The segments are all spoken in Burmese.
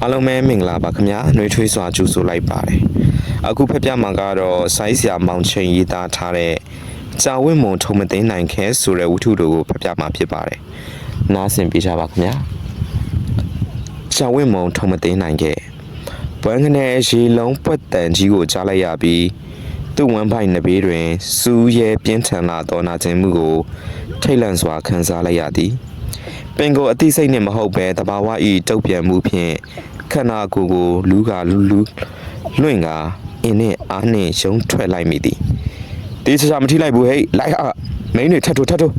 အားလုံးပဲမင်္ဂလာပါခင်ဗျာနှွေးထွေးစွာကြိုဆိုလိုက်ပါတယ်အခုဖက်ပြမှာကတော့ဆိုင်းဆရာမောင်ချိန်ရေးသားထားတဲ့ကြာဝင့်မုံထုံမသိမ်းနိုင်ခဲဆိုတဲ့ဝတ္ထုတို့ကိုဖက်ပြမှာဖြစ်ပါတယ်နားဆင်ပေးကြပါခင်ဗျာကြာဝင့်မုံထုံမသိမ်းနိုင်ခဲ့ဘွမ်ကနေရေလုံးပွက်တန်ကြီးကိုကြားလိုက်ရပြီးသူ့ဝမ်းပိုက်နှဘေးတွင်စူးရဲပြင်းထန်လာသောနာကျင်မှုကိုထိတ်လန့်စွာခံစားလိုက်ရသည် ပင်ကိုအသိစိတ်နဲ့မဟုတ်ပဲတဘာဝဤတုတ်ပြန်မှုဖြင့်ခန္ဓာကိုယ်ကိုလူးကလူးလူးလွင့်ကအင်းနဲ့အားနဲ့ရုံထွက်လိုက်မိသည်တေးချာချာမထိလိုက်ဘူးဟဲ့လိုက်ဟာမိန်းတွေထတ်ထိုးထတ်ထိုး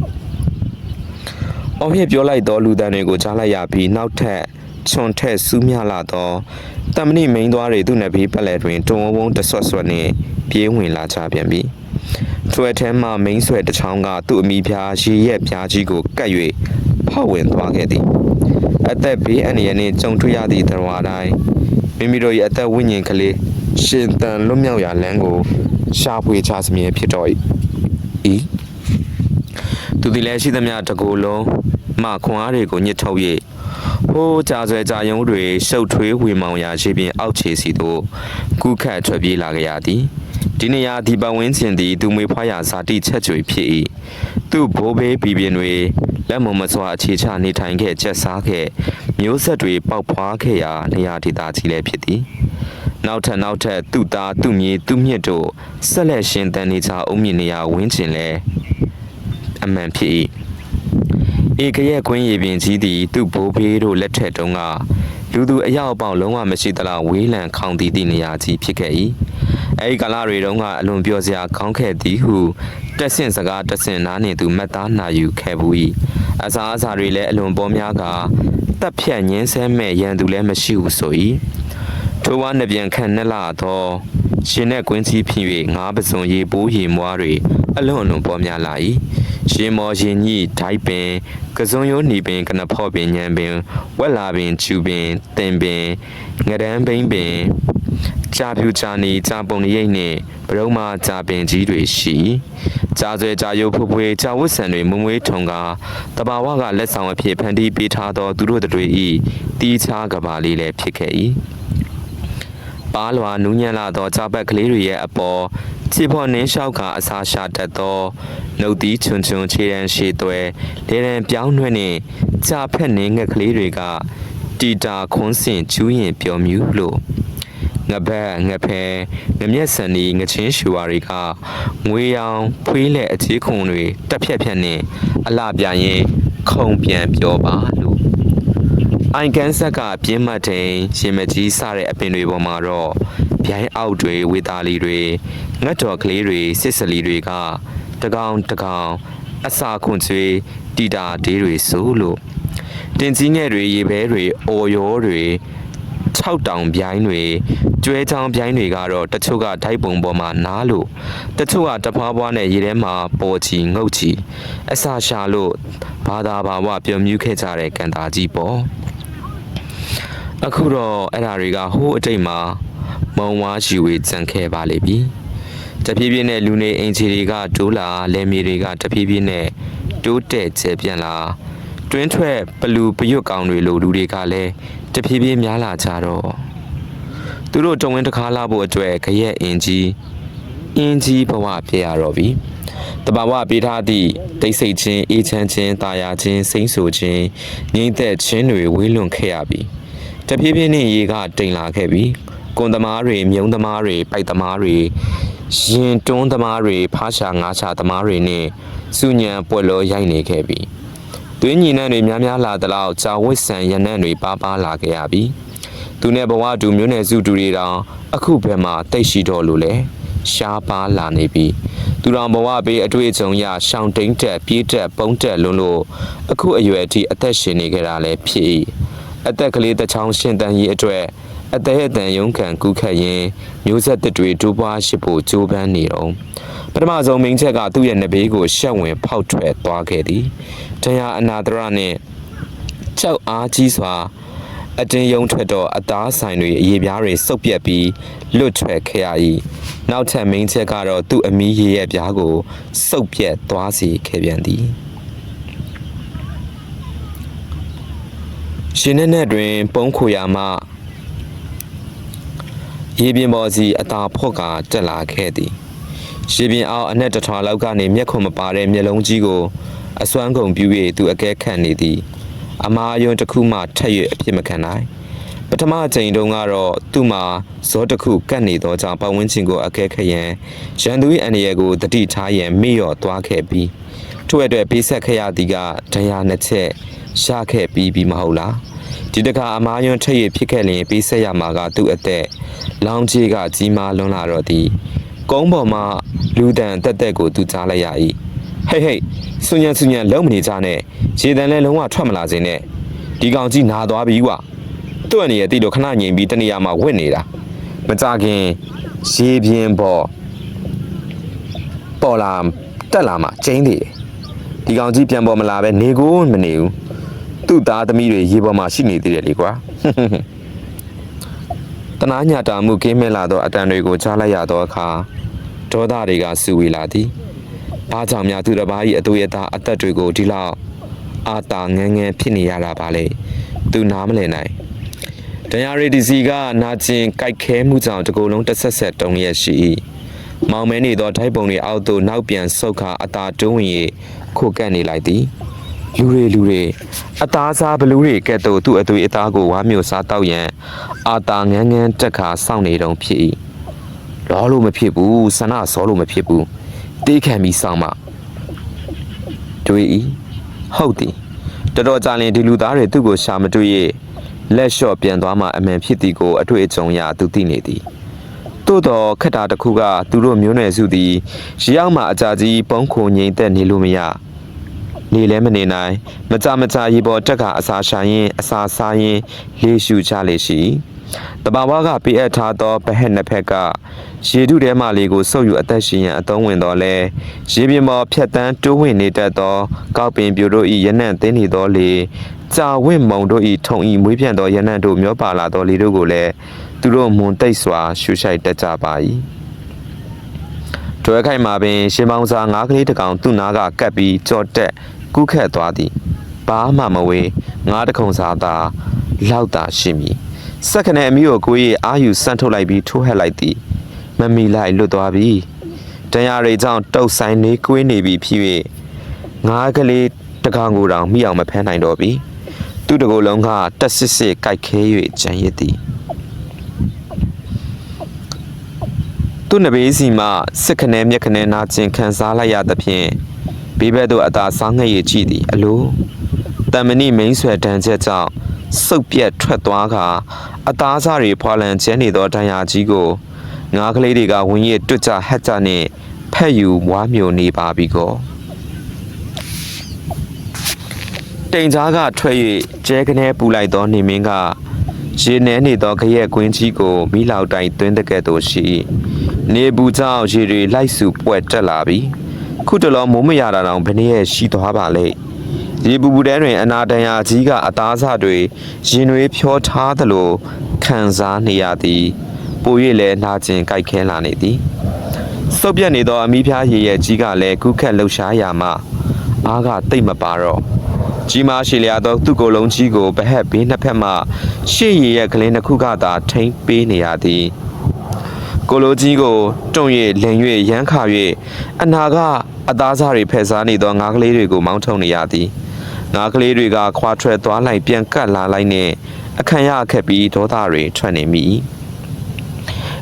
အော်ဟစ်ပြောလိုက်သောလူတန်းတွေကိုကြားလိုက်ရပြီးနောက်ထပ်ချွန်ထက်စူးမြလာသောတမဏိမိန်သွားတွေသူ့နဘေးပတ်လည်တွင်တုံဝုံတဆွတ်ဆွတ်နှင့်ပြေးဝင်လာကြပြန်ပြီထွဲထဲမှမိန်းဆွဲတစ်ချောင်းကသူ့အမိဖျားရေရက်ဖျားကြီးကိုကတ်၍ ဖောက်ဝင်သွားခဲ့သည်အသက်ဘေးအန္တရာယ်နှင့်ကြုံတွေ့ရသည့်တော်တိုင်းမိမိတို့၏အသက်ဝိညာဉ်ကလေးရှင်တန်လွတ်မြောက်ရာလမ်းကိုရှာဖွေချစမြဲဖြစ်တော်၏သူသည်လည်းရှိသမျှတကူလုံးမှခွန်အားတွေကိုညှစ်ထုတ်၍ဟိုးကြာဆွဲကြာယုံတွေရှုပ်ထွေးဝေမောင်ရာရှိပြင်အောက်ခြေစီသို့ကုခတ်ထွက်ပြေးလာကြရသည် ဒီနေရာဒီပဝင်းကျင်သည်သူမွေဖွားရာဇာတိချက်ကြွေဖြစ်၏သူ့ဘိုးဘေးပြည်ပြင်တွေလက်မုံမစွာအခြေချနေထိုင်ခဲ့ကျက်စားခဲ့မျိုးဆက်တွေပေါက်ဖွားခဲ့ရာနေရာဒေသကြီးလည်းဖြစ်သည်နောက်ထပ်နောက်ထပ်သူ့သားသူ့မြေသူ့မြစ်တို့ဆက်လက်ရှင်တန်နေကြအုံမြင့်နေရာဝင်းကျင်လဲအမှန်ဖြစ်၏ဧကရဲ့ကွင်းရည်ပင်ကြီးသည်သူ့ဘိုးဘေးတို့လက်ထက်တုန်းကလူသူအယောက်ပေါက်လုံးဝမရှိသလောက်ဝေးလံခေါင်တည်သည့်နေရာကြီးဖြစ်ခဲ့၏ အဲဒီကာလတွေတုန်းကအလွန်ပြောစရာကောင်းခဲ့သည်ဟုတက်ဆင့်စကားတက်ဆင့်နားနေသူမတ်သားနာယူခဲ့ဘူး၏အစားအစာတွေလည်းအလွန်ပေါ်များကတပ်ဖြတ်ညင်းဆဲမဲ့ရန်သူလည်းမရှိဘူးဆို၏ထိုဝါနှပြန်ခန့်နှက်လာသောရှင်နဲ့ကွင်းကြီးဖြစ်၍ငါးပစုံရေပိုးရေမွားတွေအလွန်အလွန်ပေါ်များလာ၏ရှင်မော်ရှင်ကြီးဒိုက်ပင်ကစုံရိုးหนีပင်ကနဖော့ပင်ညံပင်ဝက်လာပင်ကျူပင်တင်ပင်ငရမ်းပင်ပင် ကြာဖြူချာနီကြာပုံရိပ်နှင့်ဗရုံမာကြာပင်ကြီးတွေရှိကြာဆွဲကြာရုပ်ဖွဖွေကြာဝတ်ဆန်တွေမွမွေးထုံကတဘာဝကလက်ဆောင်အဖြစ်ဖန်တီးပေးထားသောသူတို့တွေဤတီးခြားကဘာလေးလည်းဖြစ်ခဲ့၏ပါလွာနူးညံ့လာသောကြာပတ်ကလေးတွေရဲ့အပေါ်ခြေဖော်နှင်းလျှောက်ကအစာရှာတတ်သောနှုတ်သီးချွန်ချွန်ခြေရန်ရှည်သွဲလေရန်ပြောင်းနှွဲ့နှင့်ကြာဖက်နှင်းငှက်ကလေးတွေကတီတာခွန်းစင်ကျူးရင်ပျော်မြူးလို့ ငဘက်ငဖဲငမျက်စံဒီငချင်းရှူဝါတွေကငွေရောင်ဖွေးလက်အခြေခုံတွေတက်ဖြက်ဖြက်နဲ့အလှပြရင်ခုံပြန်ပြောပါလို့အိုင်ကန်ဆက်ကပြင်းမတ်တိန်ရှင်မကြီးစတဲ့အပင်တွေပေါ်မှာတော့ဗျိုင်းအောက်တွေဝေသားလီတွေငတ်တော်ကလေးတွေစစ်စလီတွေကတကောင်တကောင်အစာခွန်ကျွေးတီတာဒေးတွေဆိုလို့တင်ကြီးငယ်တွေရေဘဲတွေအော်ရောတွေ 6တောင်ပြိုင်းတွေကျွဲချောင်းပြိုင်းတွေကတော့တချို့ကဓာတ်ပုံပေါ်မှာနားလို့တချို့ကတဖွားဖွားနဲ့ရေထဲမှာပေါ်ချီငုတ်ချီအစာရှာလို့ဘာသာဘာဝပြုံမြူးခဲ့ကြတဲ့ကန်တာကြီးပေါ့အခုတော့အဲ့ဓာတွေကဟိုးအတိတ်မှာမုံဝါရှိဝေကြံခဲ့ပါလိမ့်ပြီတဖြည်းဖြည်းနဲ့လူနေအင်ဂျီတွေကတိုးလာလယ်မြေတွေကတဖြည်းဖြည်းနဲ့တိုးတက်ကျပြန့်လာ တွင်းထွက်ပလူပရွတ်ကောင်တွေလိုလူတွေကလည်းတဖြည်းဖြည်းများလာကြတော့သူတို့တဝင်းတစ်ခါလာဖို့အတွက်ခရက်အင်ကြီးအင်ကြီးဘဝဖြစ်ရတော့ပြီတဘာဝပေးထားသည့်တိတ်ဆိတ်ခြင်းအေးချမ်းခြင်းတာယာခြင်းစိမ့်ဆူခြင်းငြိမ့်သက်ခြင်းတွေဝေးလွန်ခဲ့ရပြီတဖြည်းဖြည်းနဲ့ရေကတိမ်လာခဲ့ပြီကွန်သမားတွေမြုံသမားတွေပိုက်သမားတွေရင်တွန်းသမားတွေဖားရှာငါးချသမားတွေနဲ့စုညံပွက်လောရိုက်နေခဲ့ပြီ သွေးညီနှံတွေများများလာသလောက်ကြာဝစ်ဆန်ရနံ့တွေပါပါလာခဲ့ရပြီ။သူနဲ့ဘဝတူမျိုးနယ်စုတူတွေတောင်အခုဘယ်မှာတိတ်ရှိတော့လို့လဲရှားပါလာနေပြီ။သူတော်ဘဝပေးအတွေ့အကြုံရရှောင်းတိန်တက်ပြေးတက်ပုံတက်လုံးလို့အခုအရွယ်အထိအသက်ရှင်နေကြတာလည်းဖြစ်၏။အသက်ကလေးတစ်ချောင်းရှင်တန်ကြီးအတွက်အသက်အတန်ရုံးခံကူးခတ်ရင်မျိုးဆက်တစ်တွေဒိုးပွားရှိဖို့ကြိုးပမ်းနေတော့ ပထမဆုံးမင်းချက်ကသူ့ရဲ့နဘေးကိုရှက်ဝင်ဖောက်ထွက်သွားခဲ့သည်တရားအနာတရနှင့်ကြောက်အားကြီးစွာအတင်းယုံထွက်တော့အသားဆိုင်တွေအရေပြားတွေစုပ်ပြက်ပြီးလွတ်ထွက်ခဲ့ရ၏နောက်ထပ်မင်းချက်ကတော့သူ့အမီးရေရဲ့ပြားကိုစုပ်ပြက်သွားစေခဲ့ပြန်သည်ရှင်နဲ့နဲ့တွင် ပုံးခိုရာမှရေပြင်ပေါ်စီအသာဖော့ကာတက်လာခဲ့သည် ရေပြင်အောင်အနက်တစ်ထွာလောက်ကနေမျက်ခုံမပါတဲ့မျက်လုံးကြီးကိုအစွမ်းကုန်ပြူ၍သူအကဲခတ်နေသည်အမားယွန်းတစ်ခုမှထက်၍အဖြစ်မခံနိုင်ပထမအချိန်တုန်းကတော့သူ့မှာဇောတစ်ခုကတ်နေသောကြောင့်ပတ်ဝန်းကျင်ကိုအကဲခတ်ရန်ရန်သူ၏အန္တရာယ်ကိုတတိထားရန်မေ့လျော့သွားခဲ့ပြီးထို့အတွက်ပေးဆက်ခဲ့ရသည်ကဒဏ်ရာနှစ်ချက်ရှာခဲ့ပြီးပြီမဟုတ်လားဒီတခါအမားယွန်းထက်ရဖြစ်ခဲ့လျင်ပေးဆက်ရမှာကသူ့အသက်လောင်းကြီးကကြီးမားလွန်းလာတော့သည် ကုန်းပေါ်မှာလူတန်တက်တက်ကိုသူကြားလိုက်ရ၏ဟိတ်ဟိတ်ဆွညံဆွညံလုံးမနေကြနဲ့ရေတန်လည်းလုံးဝထွက်မလာစေနဲ့ဒီကောင်ကြီးနာသွားပြီကွာသူ့အနေနဲ့တိလို့ခဏငြိမ်ပြီးတနေရာမှာဝင့်နေတာမကြခင်ရေပြင်းပေါ်ပေါ်လာတက်လာမှကျင်းသေးတယ်ဒီကောင်ကြီးပြန်ပေါ်မလာပဲနေကိုမနေဘူးသူ့သားသမီးတွေရေပေါ်မှာရှိနေသေးတယ်လေကွာ တနာညတာမှုကင်းမဲ့လာသောအတန်တွေကိုကြားလိုက်ရသောအခါဒေါသတွေကစူဝေလာသည်ဘာကြောင့်များသူတစ်ပါး၏အတူရသားအသက်တွေကိုဒီလောက်အာတာငန်းငန်းဖြစ်နေရတာပါလေသူနားမလည်နိုင်ဒဏ်ရာရီဒီစီကနာကျင်ကြိုက်ခဲမှုကြောင့်တကူလုံးတစ်ဆက်ဆက်တုံလျက်ရှိ၏မောင်မဲနေသောဓာတ်ပုံတွေအောက်သို့နောက်ပြန်ဆုတ်ခါအသာတွန်းဝင်၍ခိုကပ်နေလိုက်သည် လူတွေလူတွေအသားစားဘလူးတွေကဲ့သို့သူ့အသွေးအသားကိုဝါမျိုးစားတောက်ရန်အာတာငန်းငန်းတက်ခါစောင့်နေတုံဖြစ်၏လောလို့မဖြစ်ဘူးဆန္ဒစောလို့မဖြစ်ဘူးတေးခံပြီးစောင့်မတွေ့၏ဟုတ်သည်တော်တော်ကြာလင်ဒီလူသားတွေသူ့ကိုရှာမတွေ့ရလက်လျှော့ပြန်သွားမှအမှန်ဖြစ်သည်ကိုအတွေ့အကြုံရသူသိနေသည်သို့တော့ခက်တာတစ်ခုကသူတို့မျိုးနွယ်စုသည်ရရောက်မှအကြကြီးပုံခုန်ငိမ့်သက်နေလို့မရ နေလဲမနေနိုင်မကြမကြရေပေါ်တက်ကအစာရှာရင်အစာစားရင်လေးရှူချလေရှိတဘာဝကပေးအပ်ထားသောဘဟက်နှစ်ဖက်ကရေထုထဲမှလေးကိုစုပ်ယူအသက်ရှင်ရန်အသုံးဝင်တော်လဲရေပြင်ပေါ်ဖြတ်တန်းတိုးဝင်နေတတ်သောကောက်ပင်ပြိုတို့ဤရနံ့သိနေသောလေကြာဝင့်မုံတို့ဤထုံဤမွေးပြန့်သောရနံ့တို့မျောပါလာသောလေတို့ကိုလည်းသူတို့မွန်တိတ်စွာရှူရှိုက်တတ်ကြပါ၏တွဲခိုင်မှာပင်ရှင်ပေါင်းစားငါးကလေးတစ်ကောင်သူ့နားကကပ်ပြီးကြော့တက် ကူးခတ်သွားသည်ဘာမှမဝေးငါးတခုံစားသာလောက်သာရှိမည်စက္ကနဲ့အမီကိုကိုကြီးအာယူဆန့်ထုတ်လိုက်ပြီးထိုးဟက်လိုက်သည်မမီလိုက်လွတ်သွားပြီတန်ရာတွေကြောင့်တုတ်ဆိုင်နေကွေးနေပြီဖြစ်၍ငါးကလေးတကောင်ကိုတောင်မိအောင်မဖမ်းနိုင်တော့ပြီသူ့တကူလုံးကတက်စစ်စစ်ကြိုက်ခဲ၍ကြံရစ်သည်သူ့နဘေးစီမှစစ်ခနဲမျက်ခနဲနာကျင်ခံစားလိုက်ရသဖြင့် ဘေးဘက်သို့အသာစားငှက်ရည်ကြည့်သည်အလိုတမဏိမိန်ဆွဲတန်းချက်ကြောင့်စုပ်ပြက်ထွက်သွားကအသားစားတွေဖွာလန်ကျဲနေသောဒဏ်ရာကြီးကိုငါးကလေးတွေကဝင်းရတွတ်ကြဟက်ကြနှင့်ဖက်ယူဝါမျိုးနေပါပြီကောတိမ်ကြားကထွက်၍ကျဲကနေပူလိုက်သောနေမင်းကရေနှဲနေသောခရက်ကွင်းကြီးကိုမိလောက်တိုင်သွင်းတဲ့ကဲ့သို့ရှိ၏နေဘူးကြောင့်ရေတွေလိုက်စုပွက်တက်လာပြီ ခုတလောမိုးမရတာတောင်ဘယ်နည်းရဲ့ရှိသွားပါလဲရေပူပူတဲတွင် အနာတန်ရာကြီးကအသားစတွေရင်တွေဖြောထားသလိုခံစားနေရသည်ပို၍လည်းနာကျင်ကြိုက်ခဲလာနေသည်စုပ်ပြတ်နေသောအမီးဖြားရည်ရဲ့ကြီးကလည်းကုခက်လှုပ်ရှားရာမှအားကတိတ်မပါတော့ကြီးမားရှိလျာသောသူ့ကိုယ်လုံးကြီးကိုဘဟက်ဘေးနှစ်ဖက်မှရှေ့ရည်ရဲ့ကလေးနှစ်ခုကသာထိမ့်ပေးနေရသည် ကိုလိုကြီးကိုတွန့်၍လင်၍ရမ်းခါ၍အနာကအသားစားတွေဖက်စားနေသောငါးကလေးတွေကိုမောင်းထုံနေရသည်ငါးကလေးတွေကခွာထွက်သွားလိုက်ပြန်ကပ်လာလိုက်နှင့်အခန့်ရအခက်ပြီးဒေါသတွေထွက်နေမိ၏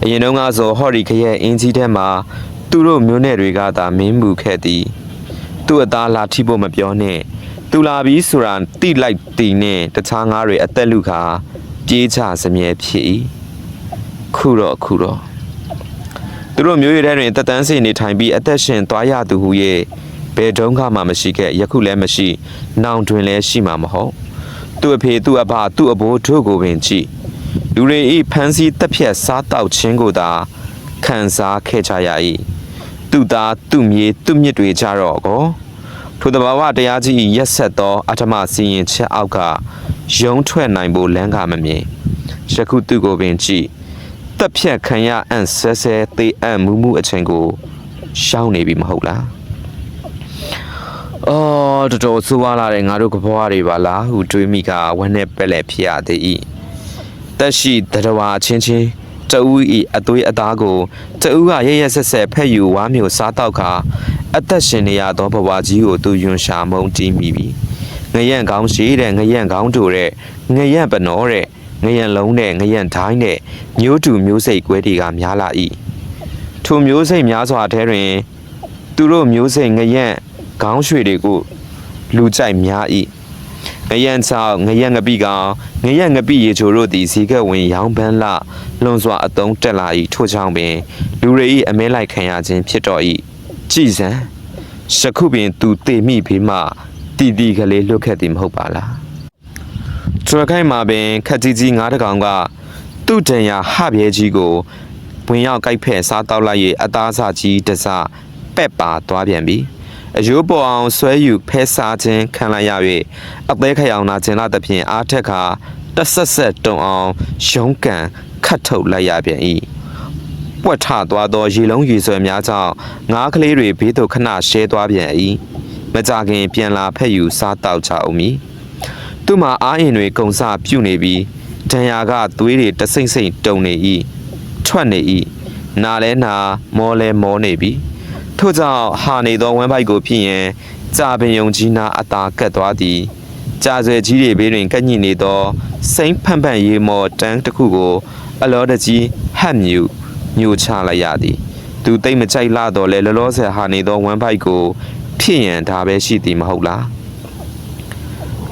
အရင်တုန်းကဆိုဟော်ရီခရဲ့အင်းကြီးထဲမှာသူတို့မျိုးနယ်တွေကသာမင်းမှုခဲ့သည်သူ့အသားလာထိဖို့မပြောနဲ့သူလာပြီးဆိုတာတိလိုက်တီနဲ့တခြားငါးတွေအသက်လူခါပြေးချစမြဲဖြစ်၏ခုတော့ခုတော့ သူတို့မျိုးရည်ထဲတွင်တက်တန်းစိနေထိုင်ပြီးအသက်ရှင်သွားရသူဟူ၍ဘယ်တုန်းကမှမရှိခဲ့ယခုလည်းမရှိနောင်တွင်လည်းရှိမှာမဟုတ်သူ့အဖေသူ့အဖသူ့အဘိုးတို့ကိုပင်ကြည့်လူတွေဤဖန်စီတက်ဖြတ်စားတောက်ခြင်းကိုသာခံစားခဲ့ကြရ၏သူ့သားသူ့မြေသူ့မြစ်တွေကြတော့ကောထိုတဘာဝတရားကြီး၏ရက်ဆက်သောအထမစီရင်ချက်အောက်ကယုံထွက်နိုင်ဖို့လမ်းကမမြင်ယခုသူ့ကိုပင်ကြည့် တက်ဖြတ်ခံရအံ့ဆဲဆဲသေအံ့မူးမူးအချိန်ကိုရှောင်းနေပြီမဟုတ်လားအော်တော်တော်ဆိုးဝါးလာတဲ့ငါတို့ကဘွားတွေပါလားဟုတွေးမိကဝမ်းနဲ့ပက်လက်ဖြစ်ရသေး၏တက်ရှိတရဝါချင်းချင်းတတဦးဤအသွေးအသားကိုတဦးကရရဆက်ဆက်ဖက်ယူဝါမျိုးစားတော့ခါအသက်ရှင်နေရသောဘဝကြီးကိုသူယွန်ရှာမုံတီးမိပြီငရန့်ကောင်းရှိတဲ့ငရန့်ကောင်းတို့တဲ့ငရန့်ပနောတဲ့ ငရန့်လုံးတဲ့ငရန့်ဒိုင်းတဲ့မျိုးတူမျိုးစိတ်ကွဲတွေကများလာ၏ထိုမျိုးစိတ်များစွာထဲတွင် သူတို့မျိုးစိတ်ငရန့်ခေါင်းရွှေတွေကိုလူကြိုက်များ၏ငရန့်ချောက်ငရန့်ငပိကောင်ငရန့်ငပိရေချိုတို့သည်ဇီကဝင်ရောင်းပန်းလလွန်စွာအတုံးတက်လာ၏ထို့ကြောင့်ပင် လူတွေ၏အမဲလိုက်ခံရခြင်းဖြစ်တော်၏ကြည်စံယခုပင်သူတေမိဖေးမှတီတီကလေးလွတ်ခဲ့သည်မဟုတ်ပါလား ထရခိုင်မှာပင်ခက်ကြီးကြီးငါးတကောင်ကသူ့တန်ရာဟပြဲကြီးကိုဝင်ရောက်ကြိုက်ဖက်စားတောက်လိုက်၍အသားစားကြီးတစပက်ပါသွားပြန်ပြီအယိုးပေါ်အောင်ဆွဲယူဖဲစားခြင်းခံလိုက်ရ၍အသေးခရောင်နာခြင်းလာသဖြင့်အားထက်ခါတဆက်ဆက်တုံအောင်ရုံးကန်ခတ်ထုတ်လိုက်ရပြန်၏ပွက်ထသွားသောရေလုံးရေဆွဲများကြောင့်ငါးကလေးတွေဘေးသို့ခဏရှဲသွားပြန်၏မကြခင်ပြန်လာဖက်ယူစားတောက်ကြအောင်မည် သူ့မှာအားအင်တွေကုံစပြုတ်နေပြီးဒဏ်ရာကသွေးတွေတဆိမ့်ဆိမ့်တုံနေ၏ထွက်နေ၏နာလဲနာမောလဲမောနေပြီထို့ကြောင့်ဟာနေသောဝမ်းပိုက်ကိုဖြစ်ရင်ကြာပင်ယုံကြီးနာအသာကတ်သွားသည်ကြာဆွဲကြီးတွေဘေးတွင်ကပ်ညိနေသောစိမ့်ဖန့်ဖန့်ရေမော်တန်းတစ်ခုကိုအလောတကြီးဟတ်မြူညှို့ချလိုက်ရသည် သူတိတ်မကြိုက်လာတော့လဲလောလောဆယ်ဟာနေသောဝမ်းပိုက်ကို ဖြစ်ရင်ဒါပဲရှိသည်မဟုတ်လား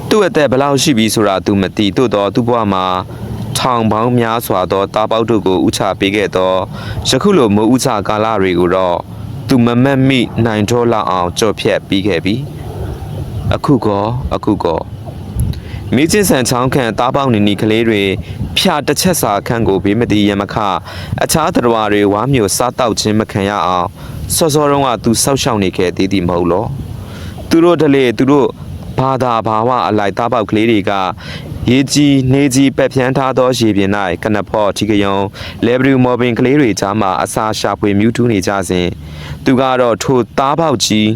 သူ့အသက်ဘယ်လောက်ရှိပြီဆိုတာသူမသိသို့တော့သူ့ဘဝမှာထောင်ပေါင်းများစွာသောတာပေါက်တို့ကိုဥချပေးခဲ့သောယခုလိုမိုးဥချကာလတွေကိုတော့သူမမတ်မိနိုင်တော့လောက်အောင်ကြော်ဖြတ်ပြီးခဲ့ပြီအခုကောအခုကောမိချင်းဆန်ချောင်းခန့်တားပေါက်နေနီကလေးတွေဖြာတစ်ချက်စာခန့်ကိုဘေးမတိရမခအခြားတရားတွေဝါမျိုးစားတောက်ခြင်းမခံရအောင်စောစောတုန်းကသူစောက်ရှောက်နေခဲ့သေးသည်မဟုတ်လောသူတို့တလေသူတို့ ဘာသာဘာဝအလိုက်သားပေါက်ကလေးတွေကရေကြီးနေကြီးပက်ဖြန်းထားသောရေပြင်၌ကနဖော့ထီကယုံလေဘရူမော်ဘင်ကလေးတွေကြားမှာအစာရှာဖွေမြူးထူးနေကြစဉ်သူကတော့ထိုသားပေါက်ကြီး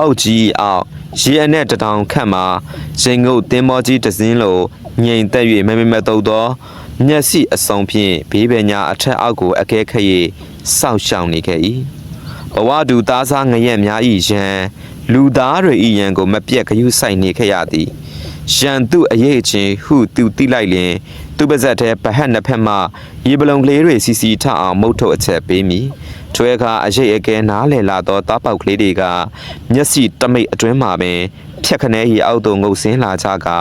အုတ်ကြီးအောက်ရေအနဲ့တထောင်ခန့်မှာရင်ငုတ်တင်းမောကြီးတစ်စင်းလိုငိမ်သက်၍မမမတုတ်သောမျက်စိအစုံဖြင့်ဘေးပညာအထက်အောက်ကိုအကဲခတ်၍စောက်ရှောင်နေခဲ့၏ဘဝတူသားစားငရက်များဤရန် လူသားတွေဤရန်ကိုမပြတ်ခရုစိုက်နေခဲ့ရသည်ရန်သူအရေးချင်းဟုသူတိလိုက်လျင်သူပါဇက်ထဲဗဟက်နှစ်ဖက်မှရေပလုံကလေးတွေစီစီထအောင်မုတ်ထုတ်အချက်ပေးမိထွဲခါအရေးအကဲနားလည်လာသောတားပေါက်ကလေးတွေကမျက်စိတမိတ်အတွင်းမှာပင်ဖြက်ခနဲရီအောက်သို့ငုတ်ဆင်းလာကြကာ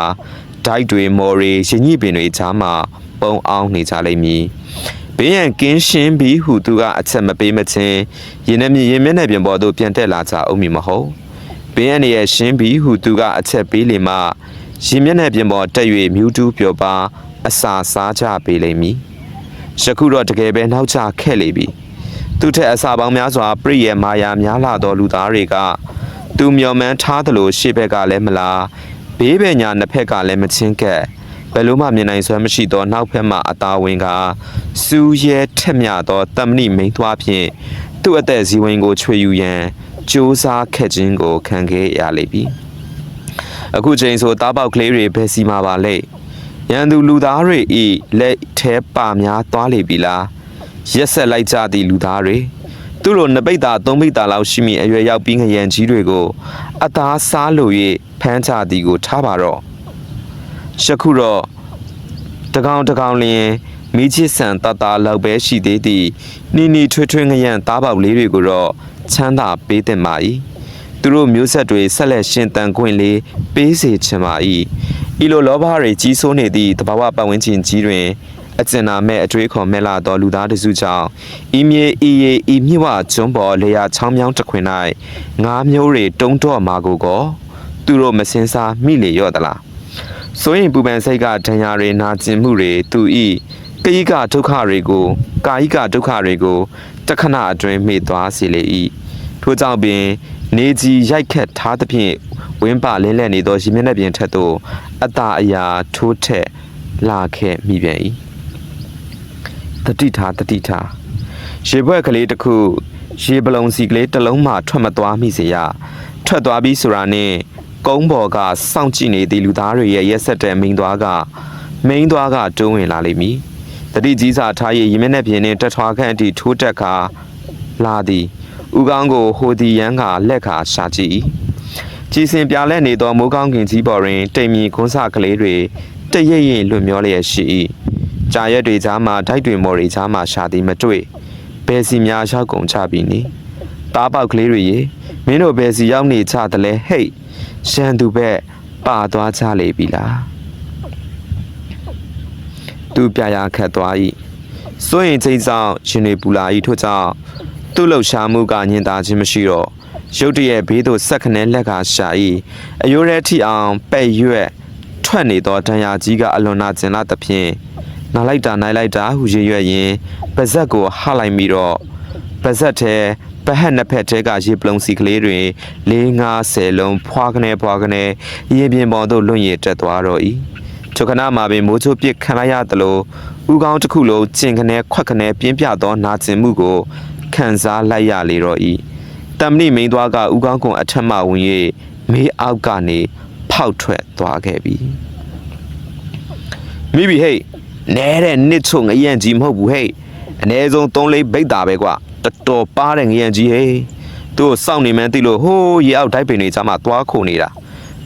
ဒိုက်တွေမော်ရီရင်ညိပင်တွေကြားမှာပုံအောင်နေကြလိမ့်မည်ဘေးရန်ကင်းရှင်းပြီးဟုသူကအချက်မပေးမချင်းရင်နဲ့မြင်ရင်မျက်နှာပြင်ပေါ်သို့ပြန်တက်လာကြအောင်မည်မဟုတ် ဘေးရန်ရဲ့ရှင်းပြီးဟုသူကအချက်ပေးလေမှရင်မျက်နှာပြင်ပေါ်တက်၍မြူးတူးပြောပါအစာစားကြပေးလိမ့်မည်ယခုတော့တကယ်ပဲနောက်ကျခဲ့လေပြီသူထက်အစာပေါင်းများစွာပြည့်ရဲ့မာယာများလာသောလူသားတွေကသူမျော်မှန်းထားသလိုရှေ့ဘက်ကလည်းမလားဘေးပင်ညာနှစ်ဖက်ကလည်းမချင်းကက်ဘယ်လိုမှမြင်နိုင်စွမ်းမရှိသောနောက်ဖက်မှအသားဝင်ကစူးရဲထက်မြသောတမ္မဏိမိန်သွားဖြင့်သူ့အသက်ဇီဝင်ကိုချွေယူရန်ကြိုး စားခက်ခြင်းကိုခံခဲ့ရလိမ့်ပြီအခုချိန်ဆိုတားပေါက်ကလေးတွေဘယ်စီမှာပါလဲရန်သူလူသားတွေဤလက်ထဲပါများသွားလေပြီလားရက်ဆက်လိုက်ကြသည့်လူသားတွေသူတို့နှစ်ပိတ်တာသုံးပိတ်တာလောက်ရှိမိအရွယ်ရောက်ပြီးငရံကြီးတွေကိုအသားစားလို့၍ဖမ်းချသည်ကိုထားပါတော့ယခုတော့တကောင်တကောင်လျင် မိချစ်ဆန်တတလောက်ပဲရှိသေးသည်နီနီထွေးထွေးငရံသားပေါက်လေးတွေကိုတော့ချမ်းသာပေးတင်ပါ၏သူတို့မျိုးဆက်တွေဆက်လက်ရှင်တန်ခွင့်လေးပေးစေချင်ပါ၏ဤလိုလောဘတွေကြီးစိုးနေသည့်တဘာဝပတ်ဝန်းကျင်ကြီးတွင်အကျဉ်းနာမဲ့အတွေးခေါ်မဲ့လာသောလူသားတစုကြောင့်ဤမြေဤရေဤမြစ်ဝကျွန်းပေါ်လေယာချောင်းမြောင်းတစ်ခွင်၌ငါးမျိုးတွေတုံးတော့မှာကိုကောသူတို့မစင်စားမိလေရော့သလားဆိုရင်ပူပန်စိတ်ကဒဏ်ရာတွေနာကျင်မှုတွေသူဤ ကိကဒုက္ခတွေကိုကာယိကဒုက္ခတွေကိုတခဏအတွင်းမေ့သွားစေလေ၏ထို့ကြောင့်ပင် နေကြီးရိုက်ခတ်ထားသဖြင့်ဝင်းပါလင်းလက်နေသောရင်မျက်နှာပြင်ထက်သို့အตาအရာထိုးထက်လာခဲ့မိပြန်၏တတိထားတတိထားရေဘွက်ကလေးတစ်ခုရေပလုံစီကလေးတစ်လုံးမှထွက်မသွားမိစေရထွက်သွားပြီဆိုတာနဲ့ကုန်းပေါ်ကစောင့်ကြည့်နေသည့်လူသားတွေရဲ့ရက်ဆက်တဲ့မိန်သွားကမိန်သွားကတွန်းဝင်လာလိမ့်မည် တတိကြီးစာထား၍ရင်မျက်နှာပြင်နှင့်တက်ထွားခန့်အထိထိုးတက်ခါလာသည်ဥကောင်းကိုဟိုဒီရန်ကလက်ခါရှာကြည့်ကြည်စင်ပြားလဲနေသောမိုးကောင်းကင်ကြီးပေါ်တွင်တိမ်မြီခွန်းစကလေးတွေတရိပ်ရိပ်လွတ်မျောလျက်ရှိ၏ကြာရက်တွေကြားမှာဓာတ်တွေမော်တွေကြားမှာရှာသည်မတွေ့ဘယ်စီများရောက်ကုန်ကြပြီနီတားပေါက်ကလေးတွေရေမင်းတို့ဘယ်စီရောက်နေကြသလဲဟိတ်ရန်သူဘက်ပါသွားကြလေပြီလား သူပြရာခတ်သွား၏စိုးရင်ချိန်ဆောင်ရှင်တွေပူလာ၏ထို့ကြောင့်သူ့လှုပ်ရှားမှုကညင်သာခြင်းမရှိတော့ရုတ်တရက်ဘေးသို့ဆက်ခနဲလက်ကရှာ၏အယိုးရဲထိအောင်ပဲ့ရွက်ထွက်နေသောတန်ရာကြီးကအလွန်နာကျင်လာသဖြင့်နာလိုက်တာနိုင်လိုက်တာဟူရရွက်ရင်ပါဇက်ကိုဟလိုက်ပြီးတော့ပါဇက်ထဲပဟက်နှစ်ဖက်ထဲကရေပလုံစီကလေးတွင်၄၅ဆယ်လုံးဖွာကနေဖွာကနေရေပြင်ပေါ်သို့လွင့်ရတက်သွားတော့၏ ချိုခဏမှာပင်မိုးချိုးပစ်ခံလိုက်ရသလိုဥကောင်းတစ်ခုလုံးကျင်ခနဲခွက်ခနဲပြင်းပြသောနာကျင်မှုကိုခံစားလိုက်ရလေတော့၏တမဏိမိန်သွားကဥကောင်းကွန်အထက်မှဝင်၍မေးအောက်ကနေဖောက်ထွက်သွားခဲ့ပြီမိပြီဟေ့နဲတဲ့နစ်ချုံငရံကြီးမဟုတ်ဘူးဟေ့အ ਨੇ ဆုံး၃လေးဘိတ်တာပဲကွာတော်တော်ပါတဲ့ငရံကြီးဟေ့သူ့ကိုစောင့်နေမှန်းသိလို့ဟိုးရေအောက်တိုက်ပင်တွေကြားမှာသွားခုန်နေတာ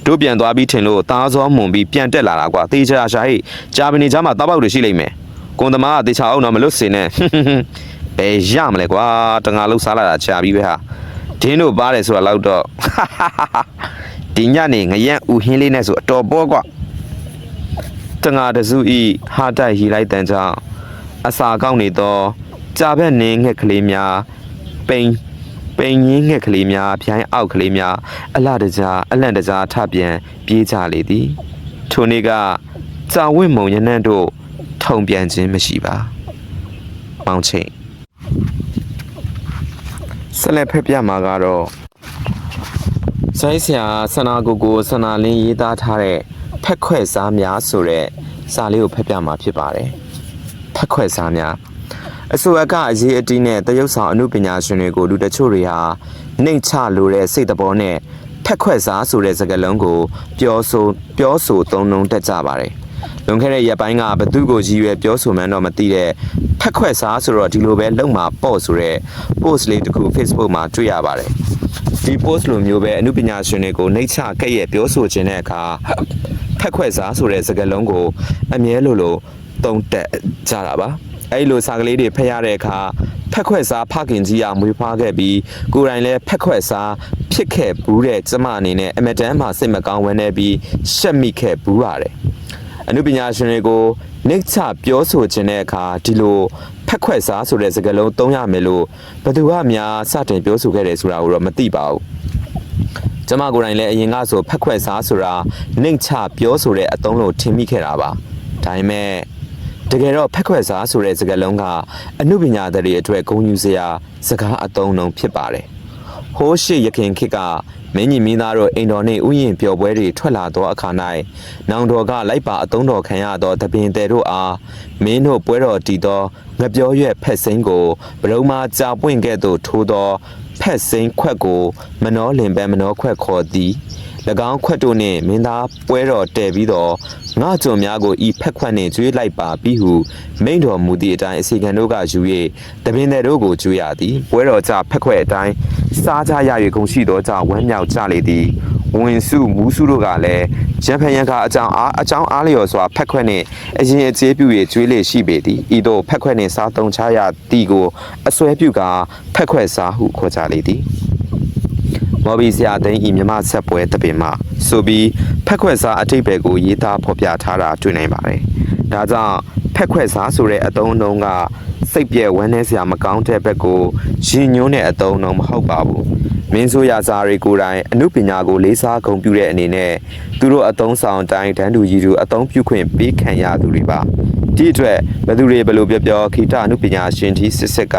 တို့ပြန်သွားပြီးထင်လို့သားစောမွန်ပြီးပြန်တက်လာတာကွာတေချာရှာဟိဂျာမနီချာမှာတောက်ပေါက်တွေရှိလိမ့်မယ်ကွန်သမားကတေချာအောင်တော့မလွတ်စင်နဲ့ဘယ်ရမလဲကွာတငါလုံးစားလာတာချာပြီးပဲဟာဒင်းတို့ပါတယ်ဆိုတာလောက်တော့ဒီညနေငရက်ဥဟင်းလေးနဲ့ဆိုအတော်ပေါ်ကွာတငါတစုဤဟာတိုက်ဟီလိုက်တန်ကြောင့်အစာကောက်နေသောကြာဘက်နင်းငှက်ကလေးများပိန် ပိန်ရင်းငှက်ကလေးများဖြိုင်းအောက်ကလေးများအလှတကြားအလန့်တကြားထပြန်ပြေးကြလေသည်ထိုနေ့ကကြာဝင့်မုံရနန့်တို့ထုံပြန်ခြင်းမရှိပါမောင်ချင်းဆက်လက်ဖက်ပြမှာကတော့ဆိုင်းဆရာဆနာကိုကိုဆနာလင်းရေးသားထားတဲ့ဖက်ခွဲ့စားများဆိုတဲ့စာလေးကိုဖက်ပြမှာဖြစ်ပါတယ်ဖက်ခွဲ့စားများ အဆိုအကအရေးအတီးနဲ့တရုတ်ဆောင်အမှုပညာရှင်တွေကိုလူတချို့တွေဟာနှိမ်ချလိုတဲ့စိတ်တဘောနဲ့ဖက်ခွက်စားဆိုတဲ့စကားလုံးကိုပြောဆိုပြောဆိုသုံးနှုန်းတတ်ကြပါတယ်။လွန်ခဲ့တဲ့ရက်ပိုင်းကဘသူကိုရည်ရွယ်ပြောဆိုမှန်းတော့မသိတဲ့ဖက်ခွက်စားဆိုတော့ဒီလိုပဲလုံမှာပေါ့ဆိုတဲ့ post လေးတစ်ခု Facebook မှာတွေ့ရပါတယ်။ဒီ post လိုမျိုးပဲအမှုပညာရှင်တွေကိုနှိမ်ချကဲ့ရဲ့ပြောဆိုခြင်းတဲ့အခါဖက်ခွက်စားဆိုတဲ့စကားလုံးကိုအမြဲလိုလိုသုံးတက်ကြတာပါ။ အဲ့လိုစာကလေးတွေဖတ်ရတဲ့အခါဖက်ခွက်စားဖခင်ကြီးကမွေးဖွားခဲ့ပြီးကိုယ်တိုင်လည်းဖက်ခွက်စားဖြစ်ခဲ့ဘူးတဲ့ကျမအနေနဲ့အမတန်မှစိတ်မကောင်းဝမ်းနေပြီးရှက်မိခဲ့ဘူးပါတယ်အနုပညာရှင်တွေကိုနှိမ့်ချပြောဆိုခြင်းတဲ့အခါဒီလိုဖက်ခွက်စားဆိုတဲ့စကားလုံးသုံးရမယ်လို့ဘယ်သူကများစတင်ပြောဆိုခဲ့တယ်ဆိုတာကိုတော့မသိပါဘူးကျမကိုယ်တိုင်လည်းအရင်ကဆိုဖက်ခွက်စားဆိုတာနှိမ်ချပြောဆိုတဲ့အသုံးလို့ထင်မိခဲ့တာပါဒါပေမဲ့ တကယ်တော့ဖက်ခွက်စားဆိုတဲ့စကားလုံးကအမှုပညာသတွေအတွက်ဂုဏ်ယူစရာစကားအသုံးနှုန်းဖြစ်ပါတယ်ဟိုးရှိရခင်ခေတ်ကမင်းကြီးမင်းသားတို့အိမ်တော်နှင့်ဥယျင်ပျော်ပွဲတွေထွက်လာသောအခါ၌နောင်တော်ကလိုက်ပါအသုံးတော်ခံရသောတပင်တဲ့တို့အားမင်းတို့ပွဲတော်တည်သောငပြောရွက်ဖက်စိမ်းကိုဘရုံမာကြာပွင့်ကဲ့သို့ထိုးသောဖက်စိမ်းခွက်ကိုမနောလင်ပန်းမနောခွက်ခေါ်သည်၎င်းခွက်တို့နှင့်မင်းသားပွဲတော်တည်ပြီးတော့ ငါကြုံများကိုဤဖက်ခွက်နှင့်ကျွေးလိုက်ပါပြီးဟုမိန့်တော်မူသည့်အတိုင်းအစီကံတို့ကယူ၍တပင်တဲ့တို့ကိုကျွေးရသည်ပွဲတော်ကြဖက်ခွက်အတိုင်းစားကြရ၍ကုန်ရှိသောကြောင့်ဝမ်းမြောက်ကြလေသည်ဝင်စုမူးစုတို့ကလည်းရံဖန်ရံခါအကြောင်းအားအကြောင်းအားလျော်စွာဖက်ခွက်နှင့်အရင်အကျေးပြု၍ကျွေးလေရှိပေသည်ဤသို့ဖက်ခွက်နှင့်စားသုံးချရသည်ကိုအစွဲပြုကာဖက်ခွက်စားဟုခေါ်ကြလေသည် မော်ဘီဆရာသိန်းဤမြမဆက်ပွဲတပင်မှဆိုပြီးဖက်ခွက်စားအထိပ္ပယ်ကိုရေးသားဖော်ပြထားတာတွေ့နိုင်ပါတယ်။ဒါကြောင့်ဖက်ခွက်စားဆိုတဲ့အသုံးအနှုန်းကစိတ်ပြည့်ဝမ်းနည်းစရာမကောင်းတဲ့ဘက်ကိုရင်ညွှန်းတဲ့အသုံးအနှုန်းမဟုတ်ပါဘူး။မင်းဆိုရစာတွေကိုယ်တိုင်အမှုပညာကိုလေးစားဂုဏ်ပြုတဲ့အနေနဲ့သူတို့အသုံးဆောင်တိုင်းတန်းတူကြီးတူအသုံးပြုခွင့်ပေးခံရသူတွေပါ။ဒီအတွက်ဘယ်သူတွေဘယ်လိုပြောပြောခိတအမှုပညာရှင်ကြီးစစ်စစ်က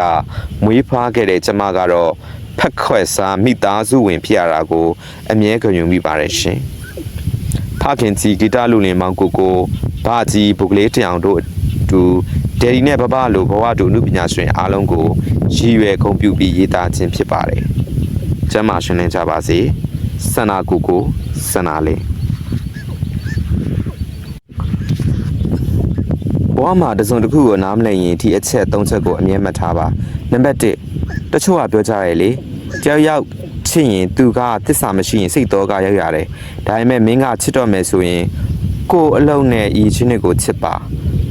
မွေးဖွားခဲ့တဲ့ကျမကတော့ ဖက်ခွက်စားမိသားစုဝင်ဖြစ်ရတာကိုအမြဲကြုံယူမိပါတယ်ရှင်။ဖခင်ကြီးဂီတလူလင်မောင်ကိုကိုဘာကြီးဘုကလေးတယောင်တို့အတူဒယ်ဒီနဲ့ဘဘလိုဘဝတူအမှုပညာရှင်အားလုံးကိုရည်ရွယ်ဂုဏ်ပြုပြီးရေးသားခြင်းဖြစ်ပါတယ်။ကျမ်းမာရှင်လင်းကြပါစေ။ဆန္နာကိုကိုဆန္နာလေးဘဝမှာတစ်စုံတစ်ခုကိုနားမလည်ရင်ဒီအချက်၃ချက်ကိုအမြဲမှတ်ထားပါနံပါတ်1တချို့ကပြောကြရဲလေ ကြောက်ရောက်ချစ်ရင်သူကတစ္ဆာမရှိရင်စိတ်တော့ကရောက်ရတယ်ဒါပေမဲ့မင်းကချစ်တော့မယ်ဆိုရင်ကိုယ်အလုံးနဲ့ဤချင်းတွေကိုချစ်ပါ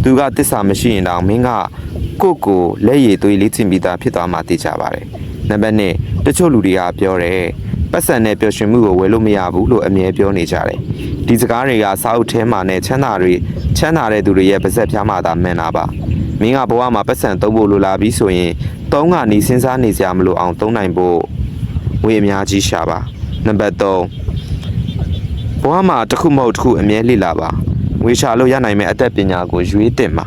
သူကတစ္ဆာမရှိရင်တော့မင်းကကိုယ့်ကိုလက်ရည်သွေးလေးချင်းပြီးသားဖြစ်သွားမှသိကြပါတယ်နံပါတ်2တချို့လူတွေကပြောတယ်ပတ်စံနဲ့ပျော်ရွှင်မှုကိုဝယ်လို့မရဘူးလို့အမြဲပြောနေကြတယ်ဒီစကားတွေကစာအုပ်ထဲမှာနဲ့ချမ်းသာတွေချမ်းသာတဲ့သူတွေရဲ့ပါဇက်ပြားမှသာမှန်တာပါမင်းကဘဝမှာပတ်စံသုံးဖို့လိုလာပြီဆိုရင် သုံးကနေစဉ်းစားနေစရာမလိုအောင်သုံးနိုင်ဖို့ဝေအများကြီးရှာပါနံပါတ်3ဘဝမှာတစ်ခုမဟုတ်တစ်ခုအမြဲလေ့လာပါငွေရှာလို့ရနိုင်မယ့်အသက်ပညာကိုရွေးတင်ပါ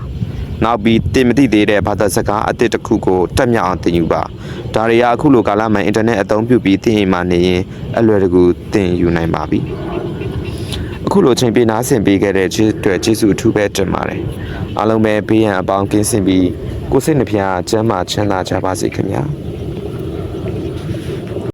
နောက်ပြီးတင်မသိသေးတဲ့ဘာသာစကားအသစ်တစ်ခုကိုတက်မြောက်အောင်သင်ယူပါဒါတွေကအခုလိုကာလမှာအင်တာနက်အသုံးပြုပြီးသင်အိမ်မှာနေရင်အလွယ်တကူသင်ယူနိုင်ပါပြီအခုလိုချိန်ပေးနားဆင်ပေးခဲ့တဲ့ကျေးအတွက်ကျေးဇူးအထူးပဲတင်ပါတယ်အားလုံးပဲဘေးရန်အပေါင်းကင်းစင်ပြီး ကိုယ်စိတ်နှပြချမ်းသာချမ်းသာကြပါစေခင်ဗျာ